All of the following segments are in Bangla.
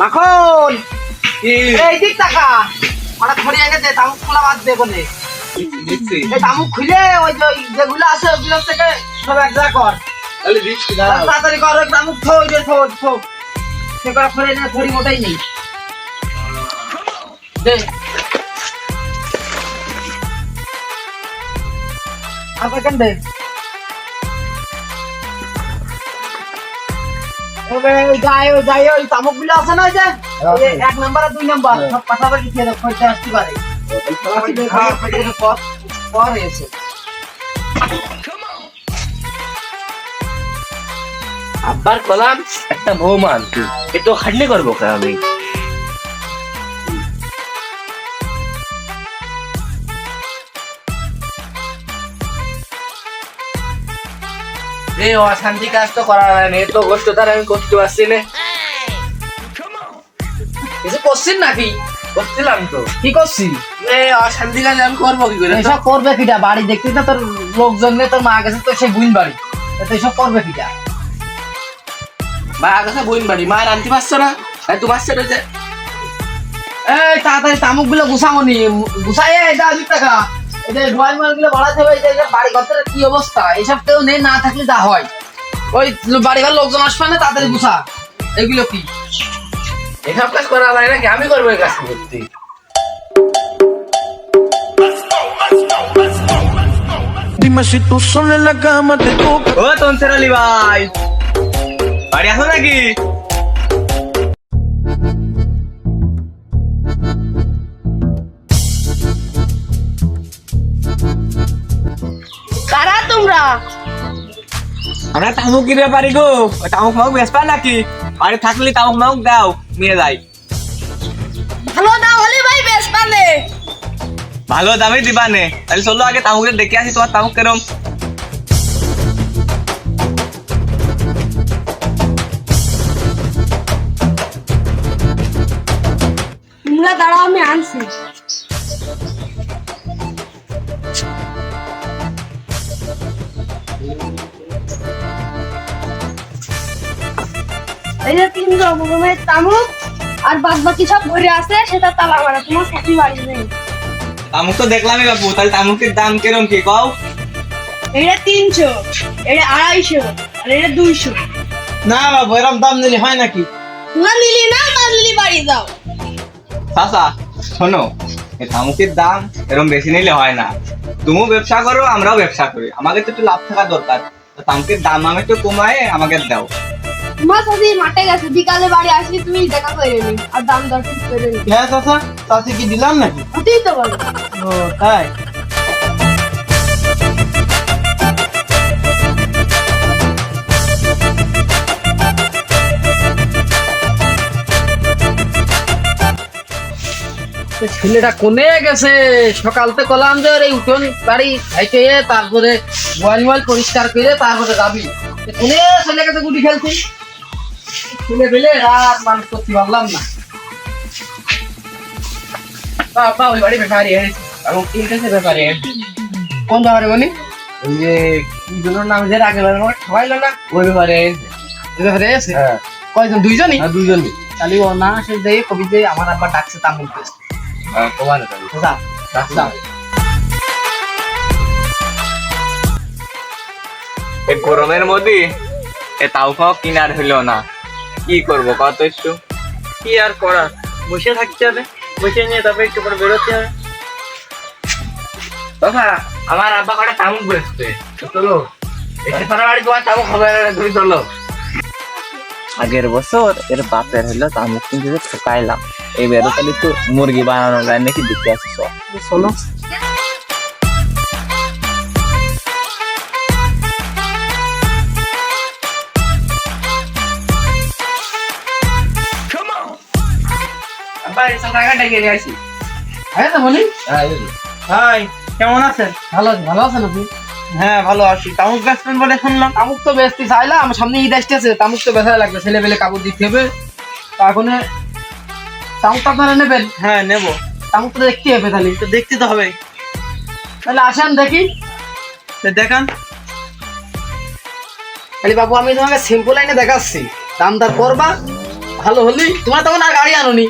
মাখন। এই দিক টাকা ওরা খড়িয়ে গেছে তামুক খোলা বাদ দে কোনে এই তামুক খুলে ওই যে যেগুলো আছে ওগুলো থেকে সব এক জায়গা কর। তাড়াতাড়ি কর ওই তামুক থো ওই যে থো থো। সে করা খড়িয়ে নিয়ে খড়ি মোটাই নেই। দে। আর কেন দে? ওবে গায়ে গায়ে ওই তামুকগুলো আছে না যে? এক নাম্বার আর দুই নাম্বার সব পাশাপাশি খেয়ে দেখ খরচা আসতে পারে। হ্যাঁ, পর পর হয়েছে আব্বার কলাম একটা বৌমা আনতে। এ তো খাটনি করব কে আমি? অশান্তি কাজ তো করা হয় না কষ্ট তার আমি করতে পারছি না। কিছু করছেন নাকি? করছিলাম তো। কি করছিস? অশান্তি কাজ আমি করব কি করে? এসব করবে কিটা? বাড়ি দেখতে তো তোর লোকজন নিয়ে তোর মা গেছে তো সে বুইন বাড়ি। তো এসব করবে কিটা? মা কাছে বইন বাড়ি। মা আনতে পারছ না? তাই তোমার সাথে যে। এই তাড়াতাড়ি তামুকগুলো গুছামনি গুছাই এটা টাকা। এই যে গোয়াল মালগুলো বাড়াতে হবে এই যে বাড়ি ঘরের কি অবস্থা? এইসব কেউ নেই না থাকলে যা হয়। ওই বাড়ি ঘর লোকজন আসবে না তাড়াতাড়ি গুছা। এগুলো কি? এসব কাজ করা যায় নাকি? আমি করব এই কাজ করতে Dime si tú sola en la cama te toca. ও তনসের আলী ভাই। বাড়ি আসো নাকি? আমরা তামুক কিনতে পারি গো। তামুক মামুক বেসপা নাকি? বাড়ি থাকলে তামুক মামুক দাও নিয়ে যাই। ভালো দাও হলে ভাই বেশ পালে ভালো দামে দিবা নে। তাহলে চলো আগে তামুকটা দেখে আসি তোমার তামুক কেরম। দাঁড়াও আমি আনছি। যে তিন তামুক আর বাদ বাকি সব আছে সেটা তালা মারা তোমার সাথে বাড়ি নেই। তামুক তো দেখলামই বাপু তাহলে তামুকের দাম কেরম কি কও? এটা তিনশো এটা আড়াইশো আর এটা দুইশো। না বাবু দাম হয় নাকি? না নিলি না না নিলি বাড়ি যাও। চাচা শোনো এই তামুকের দাম এরকম বেশি নিলে হয় না। তুমিও ব্যবসা করো আমরাও ব্যবসা করি। আমাকে তো একটু লাভ থাকা দরকার। তামুকের দাম আমি একটু কমায় আমাকে দাও। তোমার সাথে মাঠে গেছে বিকালে বাড়ি আসলে তুমি দেখা করে নি আর দাম দর ঠিক করে নি হ্যাঁ চাচা চাচি কি দিলাম নাকি? হতেই তো বলো। ও তাই? ছেলেটা কোনে গেছে? সকালতে কলাম যে ওর এই উঠোন বাড়ি খাইতে তারপরে মোবাইল মোবাইল পরিষ্কার করে তারপরে যাবি। কোনে চলে গেছে গুলি খেলতে ছেলে পেলে আর মানুষ করতে ভাবলাম না। বাবা ওই বাড়ি ব্যাপারে আমি কিনতেছে ব্যাপারে কোন ব্যাপারে বলি ওই যে কি নাম যে আগে আমার খাওয়াইলো না। ওই ব্যাপারে ব্যাপারে আছে হ্যাঁ। কয়জন দুইজনই? দুইজনই। তাহলে ও না সে যে কবি যে আমার আব্বা ডাকছে তামুল পেস্ট তোমার তাহলে। যা যা এই গরমের মধ্যে এ তাও খাও কিনার হইল না। কি করব? কত একটু? কি আর করা বসে থাকতে হবে। বসে নিয়ে তারপরে একটু করে বেরোতে হবে। বাবা আমার আব্বা কটা তামুক বেচতে চলো। এসে পারা বাড়ি তোমার তামুক হবে না তুমি চলো। আগের বছর এর বাপের হলো তামুক কিনতে ঠকাইলাম। এবারও তাহলে একটু মুরগি বানানো যায় নাকি দেখতে আসি সব টাকা ডেকে নিয়ে আসি। হ্যাঁ তো বলি হ্যাঁ। হাই কেমন আছেন? ভালো আছি ভালো আছেন আপনি? হ্যাঁ ভালো আছি। তামুক বেচবেন বলে শুনলাম। তামুক তো বেচতে চাইলাম সামনে ঈদ আসতেছে তামুক তো বেচা লাগবে ছেলে পেলে কাপড় দিতে হবে। এখন তামুক তো আপনারা নেবেন? হ্যাঁ নেব। তামুক তো দেখতে হবে তাহলে। তো দেখতে তো হবে। তাহলে আসেন দেখি। দেখান। তাহলে বাবু আমি তোমাকে সিম্পল লাইনে দেখাচ্ছি। দাম দর করবা ভালো হলি তোমার তখন আর গাড়ি আনোনি।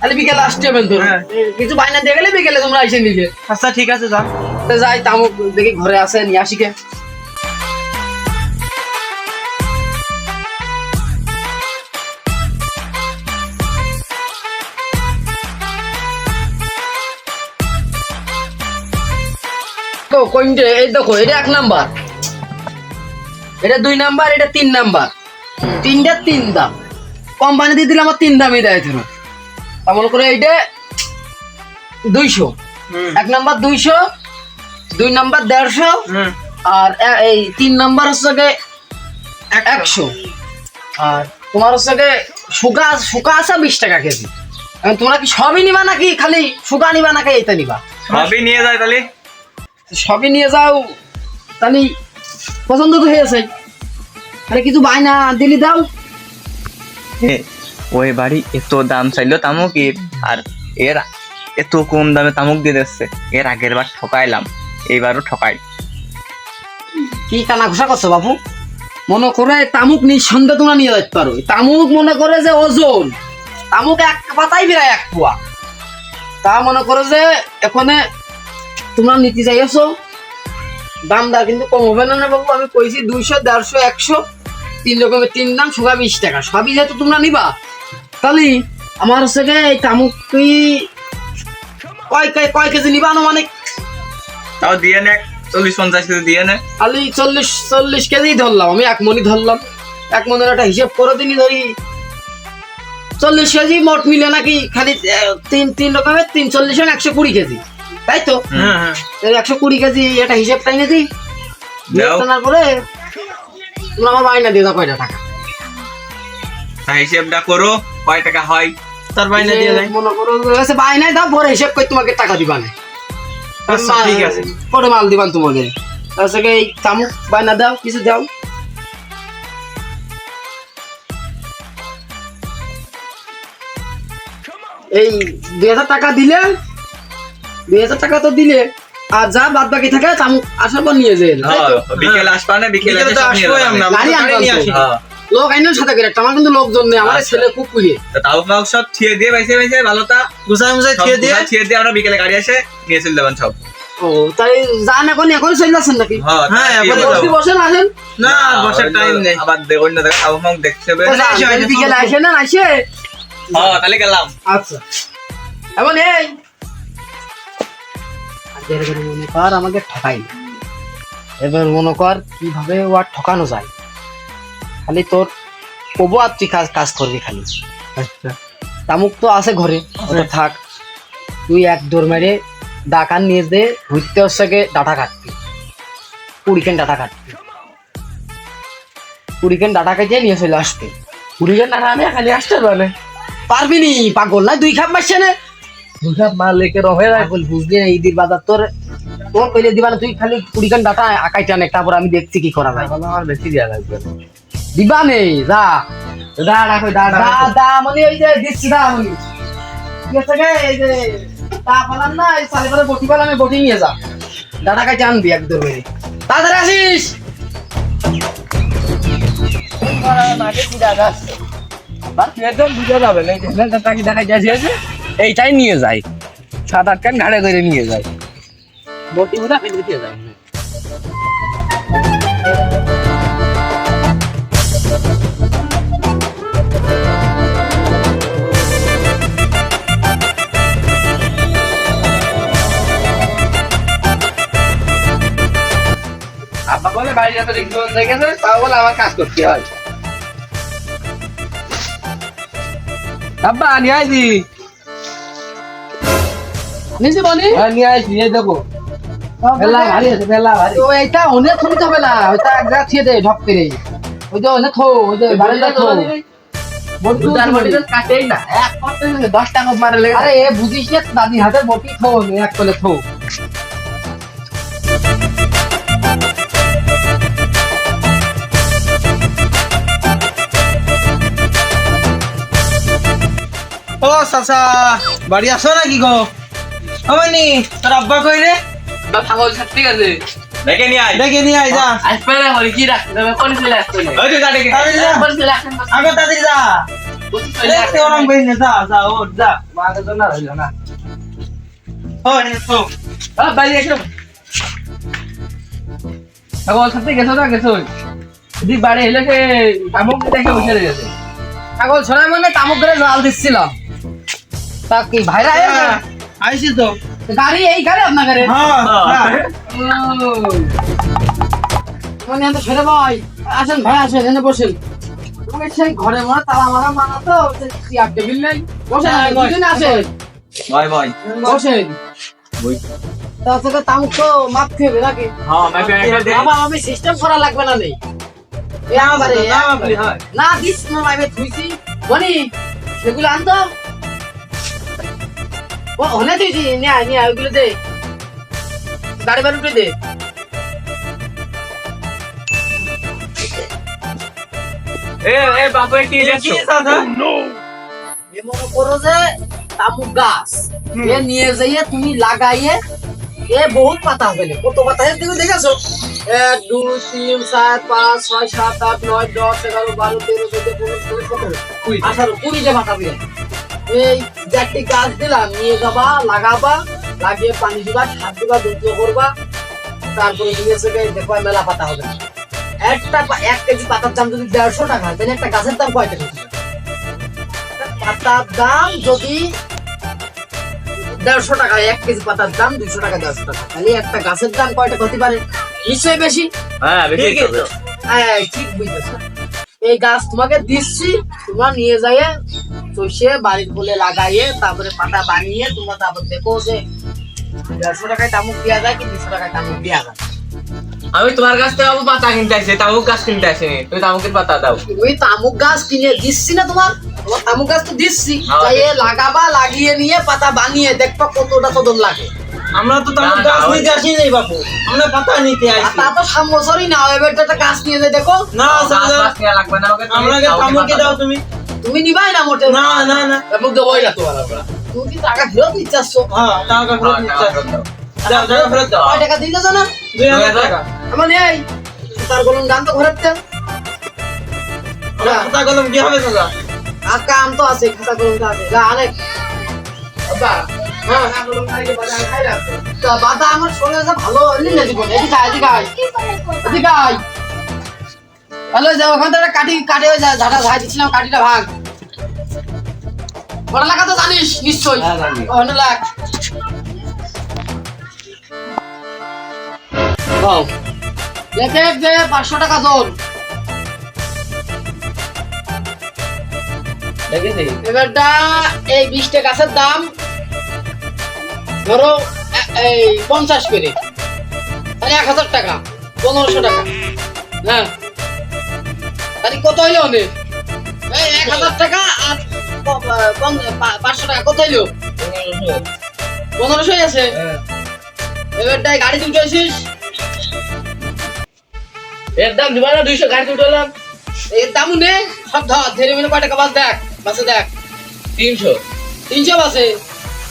তাহলে বিকেলে আসতে হবে তো। হ্যাঁ। কিছু বাইনা দিয়ে গেলে বিকেলে তোমরা এসে নিলে আচ্ছা ঠিক আছে যা তো যাই তামুক দেখি ঘরে আসে নিয়ে আসি কে। কোনটে? এই দেখো এটা এক নাম্বার। এটা দুই নাম্বার এটা তিন নাম্বার। তিনটা তিন দাম। কোম্পানি দিয়ে দিলে আমার তিন দামই দেয় ধরো। তা মনে করে এইটা দুইশো। এক নাম্বার দুইশো দুই নাম্বার দেড়শো আর এই তিন নাম্বার হচ্ছে একশো। আর তোমার হচ্ছে শুকা শুকা আছে বিশ টাকা কেজি। তোমরা কি সবই নিবা নাকি খালি শুকা নিবা নাকি এইটা নিবা? সবই নিয়ে যায় তাহলে। সবই নিয়ে যাও তাহলে পছন্দ তো হয়েছে। আরে কিছু বায়না দিলি দাও। ওই বাড়ি এত দাম চাইলো তামুকের, আর এর এত কম দামে তামুক দিয়ে দিচ্ছে। এর আগের বার ঠকাইলাম, এইবারও ঠকাই। কি কানা ঘোষা করছ বাবু মনে করে তামুক নিঃসন্দেহে তোমরা নিয়ে যেতে পারো। তামুক মনে করে যে ওজন। তামুক এক পাতাই বেড়ায় এক পোয়া। তা মনে করো যে এখানে তোমরা নিতে চাইছো দাম দর কিন্তু কম হবে না বাবু আমি কইছি দুইশো, দেড়শো, একশো। তিন রকমের তিন দাম সোগা বিশ টাকা। সবই যেহেতু তোমরা নিবা তাহলে আমার হচ্ছে এই তামুক তুই কয় কয় কয় কেজি নিবা আনুমানিক? তাও দিয়ে নে চল্লিশ পঞ্চাশ কেজি দিয়ে নে। খালি চল্লিশ চল্লিশ কেজি ধরলাম আমি এক মনি ধরলাম। এক মনের একটা হিসেব করে দিনই ধরি। চল্লিশ কেজি মোট মিলে নাকি খালি তিন তিন রকমের তিন চল্লিশ একশো কুড়ি কেজি। তাই তো? একশো কুড়ি কেজি একটা হিসেব তাই নাকি দাও। পরে তোমরা আমার দিয়ে দাও কয়টা টাকা? তা হিসেবটা করো কয় টাকা হয়? তার যে মনে করো যে বায়নায় দাও পরে হিসেব করে তোমাকে টাকা দিবা না। আচ্ছা, ঠিক আছে। পরে মাল দিবান তোমাকে। তার এই চামুক বায়না দাও কিছু দাও। এই দুই হাজার টাকা দিলে দুই হাজার টাকা তো দিলে। আর যা বাদ বাকি থাকে চামুক আসার পর নিয়ে যেন তো? বিকেলে আসবা না বিকেলে তো আসবোই আমরা। গাড়ি। আসি। হ্যাঁ। লোক আইনের সাথে করে আমার কিন্তু লোকজন নেই আমার আচ্ছা। ছেলে খুব কুড়িয়ে তাও মাও সব ছিয়ে দিয়ে বাইসে বাইসে ভালোটা গুছাই মুছাই থিয়ে দিয়ে ছিয়ে দিয়ে আমরা বিকেলে গাড়ি আসে নিয়ে চলে যাবেন সব ও তাই যান এখন এখন চলে যাচ্ছেন নাকি হ্যাঁ হ্যাঁ, এখন বসেন আসেন না বসার টাইম নেই আবার দে- অন্য জায়গায় তাও মাও দেখতে হবে আসো, আসেন, আসো, বিকেলে। আসেন না আসে হ্যাঁ তাহলে গেলাম আচ্ছা এমন এই আগের মনে কর আমাকে ঠকাই এবার মনে কর কীভাবে ও আর ঠকানো যায়। খালি তোর কবো আর তুই কাজ কাজ করবি খালি। আচ্ছা। তামুক তো আছে ঘরে ওটা থাক। তুই এক দৌড় মেরে ডাকান নিয়ে দে ঘুরতে হচ্ছে ডাটা কাটবি। কুড়িকেন ডাটা কাটবি? কুড়িকেন ডাটা কেটে নিয়ে চলে আসবে। কুড়িজন ডাটা আমি খালি আসতে পারে পারবি নি পাগল না? দুই খাপ মারছে না? দুটা মাল লেকে রহে পাগল বুঝলি না ঈদের বাজার তোর তোর কইলে দিবা না তুই খালি কুড়িকেন ডাটা আকাই টান একটা পর আমি দেখছি কি করা যায়। আমার বেশি দেওয়া লাগবে। দিবা নেই যা। দা রাখো দা দা দা মানে ওই যে দিচ্ছি দা মানে গে, এই যে তা পালাম না এই সালে পালে বটি পালাম বটি নিয়ে যা। ডাটা কাছে আনবি একদম মেরে তাড়াতাড়ি আসিস। এইটাই নিয়ে যায়। সাত আট কান ঘাড়ে ধরে নিয়ে যায় বটি ফেলে দিয়ে যায় আব্বা বলে বাড়ি যত রিক্স তাও বলে আমার কাজ করতে হয়। আব্বা নিয়ে আইছি নিজে বলি? হ্যাঁ নিয়ে আইছি এই দেখো। বেলা ভারী আছে বেলা ভারী। তো এইটা অনেক শুনতে হবে না ওইটা এক জায়গা থিয়ে দে ঢপ করে। ওই যে অনেক থো ওই যে বাড়িটা থো। বটি দুটার বডি তো কাটেই না। এক করতে দশ টাকা মারে লেগে আরে এ বুঝিস না দাদি হাতের বটি থো এক করে থো। ও চাচা বাড়ি আসো নাকি গো? আমানি তোর আব্বা কই রে? বা থাকো ঠিক আছে। দেখে নিয়ে আয়। দেখে নিয়ে আয় যা। না বলি কি হবে? কোন চলে আসতে না ওই তুই যা নিয়ে তাড়াতাড়ি যা। কোন চলে আসতে না আগে তাড়াতাড়ি যা। দেখতে ওরম করিস না যা যা ওঠ যা। মাকে তো না হইল না ও নে তো। আ বাইরে এসো। আগো সাথে গেছো না গেছো? দি বাড়ি এলে সে আমক দেখে বসে রয়েছে। ছাগল ছড়াই মানে তামুক করে জাল দিচ্ছিলাম। তা কি ভাইরা আইছি তো গাড়ি এই গাড়ি আপনার গাড়ি হ্যাঁ মানে এত ছেড়ে ভাই আসেন ভাই আসেন এনে বসেন সেই ঘরে মারা তালা মারা মানা তো চেয়ার টেবিল নেই বসেন হ্যাঁ, দুজনে আসেন ভয় ভয় বসেন তা থেকে তামুক তো মাপতে হবে নাকি হ্যাঁ মাপে দে বাবা আমি সিস্টেম করা লাগবে না নেই না হয় দিস না লাইভে থুইছি বনি সেগুলো আনতো ও হলে তুইছি নিয়ে আয় নিয়ে আয় ওগুলো দে। গাড়ি বাড়ি দে। এ এ বাবু কি কি দেখছ এ মনে করো যে তামুক গাছ। এ নিয়ে যাইয়ে তুমি লাগাইয়ে এ বহুত পাতা হবে কত পাতা আছে তুমি দেখেছ? এক দুই তিন চার পাঁচ ছয় সাত আট নয় দশ এগারো বারো তেরো চোদ্দ পনেরো ষোলো সতেরো আঠারো কুড়িটা পাতা দিয়ে এই চারটি গাছ দিলাম? নিয়ে যাবা লাগাবা লাগিয়ে পানি দিবা সার দিবা দুধ করবা। তারপরে তুমি এসে দেখবা মেলা পাতা হবে। একটা এক কেজি পাতার দাম যদি দেড়শো টাকা তাহলে একটা গাছের দাম কয় টাকা। পাতার দাম যদি দেড়শো টাকা এক কেজি পাতার দাম দুইশো টাকা দেড়শো টাকা তাহলে একটা গাছের দাম কয় টাকা হতে পারে নিশ্চয়ই বেশি? হ্যাঁ। হ্যাঁ ঠিক বুঝতেছ এই গাছ তোমাকে দিচ্ছি তোমরা নিয়ে যাইয়ে চষে বাড়ির বলে লাগাইয়ে তারপরে পাতা বানিয়ে তোমরা তারপর দেখো যে দেড়শো টাকায় তামুক দেওয়া যায় কি দুশো টাকায় তামুক দেওয়া যায়। আমি তোমার কাছ থেকে বাবু পাতা কিনতে আসি তামুক গাছ কিনতে আসিনি। তুমি তামুকের পাতা দাও। ওই তামুক গাছ কিনে দিচ্ছি না তোমার? তোমার তামুক গাছ তো দিচ্ছি। যাইয়ে লাগাবা লাগিয়ে নিয়ে পাতা বানিয়ে দেখবা কতটা কদর লাগে। আমরা তো তেমন না, গাছ নিতে আসি নাই বাপু। আমরা পাতা নিতে আসি। তা তো সাত বছরই না এবার তো একটা গাছ নিয়ে যায় দেখো। না লাগবে না আমাকে আমরা তামুকে দাও। তুমি। তুমি নিবাই না মোটে না না না। দেবোই না তোমার আমরা তুমি কি টাকা ফেরত হ্যাঁ টাকা ফেরত হ্যাঁ, নিতে টাকা দাও। দাও টাকা ফেরত দাও। টাকা দিলে জানো? দুই হাজার টাকা। আমার নেই। তার বলুন দাম তো ঘরের তেল। খাতা কলম কি হবে দাদা? আর কাম তো আছে খাতা কলম তো আছে। যা অনেক বাবা হ্যাঁ আমার শরীরে ভালো হয়নি না জীবনে? এদিকে এদিকে আয়, এদিকে আয়। হ্যালো যাও ওখান থেকে কাটি কাটে যা- ঝাঁটা ঝাড় দিচ্ছিলাম কাটিটা ভাগ। বড় লাগা তো জানিস নিশ্চয়ই। হ্যাঁ, জানি। অন্য লাগ বাও লেখে যে পাঁচশো টাকা জোর এবারটা এই বিশটা গাছের দাম। ধরো এই পঞ্চাশ করে। তাহলে এক হাজার টাকা পনেরোশো টাকা। হ্যাঁ। তাহলে কত হইল অনেক এক হাজার টাকা আর পাঁচশো টাকা। কত হইল পনেরোশো আছে। এবারটাই গাড়ি তুলতে আসিস? এর দাম দিবা না দুইশো গাড়ি উঠলাম এর দামও নে। সব ধর ধরে মিলে কয় টাকা বাস দেখ বাসে দেখ। তিনশো। তিনশো বাসে?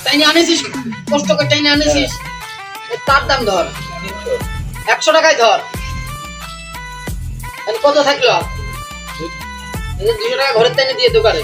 তাই নিয়ে আনেছিস? কষ্ট করে তাই নিয়ে আনেছিস তার দাম ধর। একশো টাকায় ধর। কত থাকল? দুশো টাকা ঘরের তাই দিয়ে দোকানে।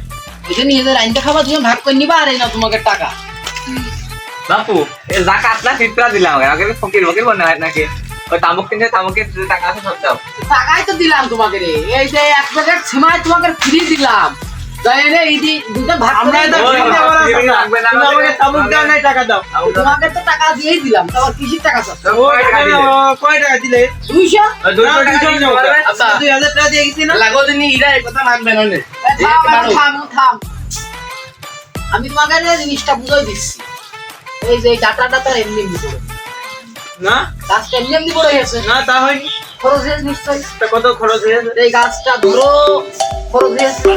যে নিজেদের আইনটা খাবার তুমি ভাগ করে নিবা আর এই না তোমাকে টাকা। বাপু এ জাকাত না চিত্রা দিলাম আগে ফকির ফকির মনে হয় নাকি? ওই তামুক কিনতে তামুকের টাকা আছে সব দাও। টাকাই তো দিলাম তোমাকে রে। এই যে এক প্লেট ছেমাই তোমাকে ফ্রি দিলাম। করে তোমাকে তো টাকা দিয়েই দিলাম কিসির টাকা কয় টাকা দিলে? দুইশো? দুই হাজার টাকা দিয়ে গেছি না? লাগো ইরা কথা মানবে না থাম, থাম। আমি তোমাকে জিনিসটা বুঝাই দিচ্ছি এই যে ডাটাটা তো এমনি এমনি না? গাছটা এমনি এমনি পড়ে গেছে। না তা হয়নি। খরচ হয়েছে নিশ্চয়ই। কত খরচ হয়েছে? এই গাছটা ধরো খরচ হয়েছে।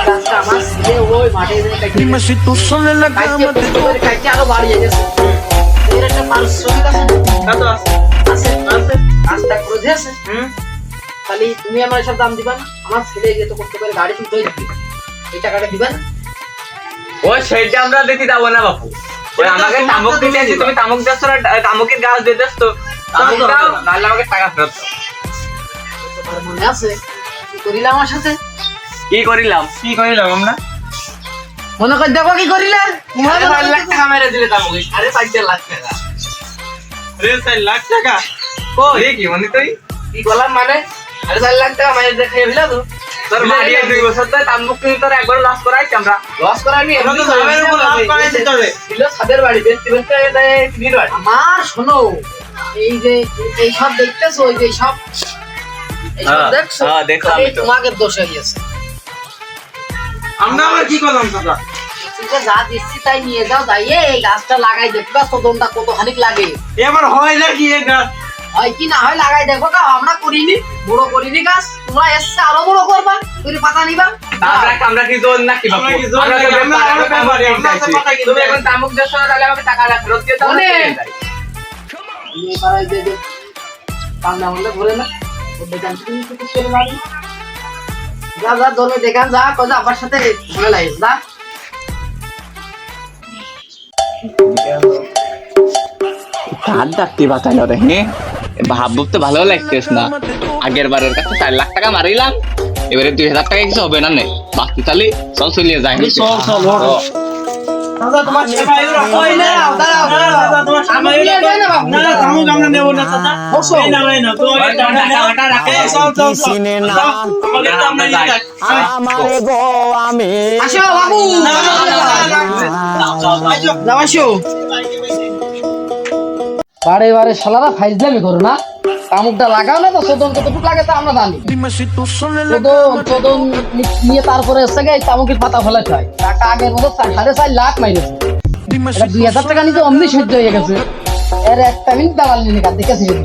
গাছটা আমার ছেলে ওই মাঠে যে কেটে Dime si tú sola en la কাটতে cama te কষ্ট করে কাটতে আরও বাড়িয়ে গেছে এর একটা পারিশ্রমিক আছে তা? আছে। আছে। আছে। গাছটা খরচ হয়েছে। হুম। তাহলে তুমি আমার সব দাম দিবা না? আমার ছেলে যেহেতু করতে পারে গাড়ি দিবে এই টাকাটা দিবেন ওই সেইটা আমরা দিতে যাব না বাপু। আমাকে তামুক দিতে তুমি দিবা। তামুক দিচ্ছ না তামুকের গাছ দিতে তো তামুক তো দাও নাহলে আমাকে টাকা ফেরত দাও। তোমার মনে আছে। কি করিলে আমার সাথে? কি করিলাম? কি করিলাম আমরা? মনে করে দেখো কি করিলে। সাড়ে চার লাখ টাকা মেরে দিলে তামুকে সাড়ে চার চার লাখ টাকা। রে চার লাখ টাকা? কই? কি মানে তুই? কি করলাম মানে? সাড়ে চার লাখ টাকা মেরে দেখে ফেলা তো তোর বাড়ি দুই বছর ধরে তামুক কিন্তু তোর একবার লস করাইছি আমরা। লস আমরা তো উপর লাভ করাইছি তবে ছিল ছাদের বাড়ি বেচতে বেচতে তিনির বাড়ি আমার শোনো এই যে এই সব দেখতেছো এই যে সব হ্যাঁ, হ্যাঁ, দেখলাম তোমাকে দোষ হয়ে গেছে। আমরা আবার কি করলাম দাদা? যা দিচ্ছি তাই নিয়ে যাও যাইয়ে এই গাছটা লাগাই দেখবা তোদনটা কত খানিক লাগে। এবার হয় না কি গাছ? হয় কি না হয় লাগাই দেখো কা আমরা করিনি বড় করিনি গাছ তোমরা এসছে আরও বড় করবা তুমি পাতা নিবা। আমরা আমরা কি জোর নাকি বাপু? আমরা কি জোর আমরা আমরা- ব্যাপার, আমরা আমরা আমরা তুমি এখন তামুক দিচ্ছ তাহলে আমাকে টাকা ফেরত দিয়ে দাও। না যাই। নিয়ে পাড়ায় দিয়ে দে কামনা ঘুরে না। দেখান তো ভালো লাগতেস না আগের বারের কাছে চার লাখ টাকা মারিলাম এবারে দুই হাজার টাকা কিছু হবে না নে বাকি তাহলে চল চলিয়ে যায় দাদা তোমার সেবা এগুলো ওই না, দাঁড়াও, দাদা, তোমার সেবা আমি এগুলো নিয়ে যাই না না, না, আমরা নেব না, দাদা। বসো। এই নাও, এই নাও, তোমার টাকা, টাকা রাখো। এই, চল, চল, চল। আমাদের তো আমরা যাই। আসো বাবু না, না, না। যাও আসো বারে বারে শালারা ফাইজলামি করো না। কামুকটা লাগাও না তো সোদন কতটুকু লাগে তা আমরা জানি। te সোদন নিয়ে তারপরে এসে গেছে তামুকের পাতা ফেলে খায় টাকা আগের মতো সাড়ে চার লাখ মাইরেছে। দুই হাজার টাকা নিতে অমনি সহ্য হয়ে গেছে। এর একটা মিনিট দালাল নিয়ে দেখেছি হবে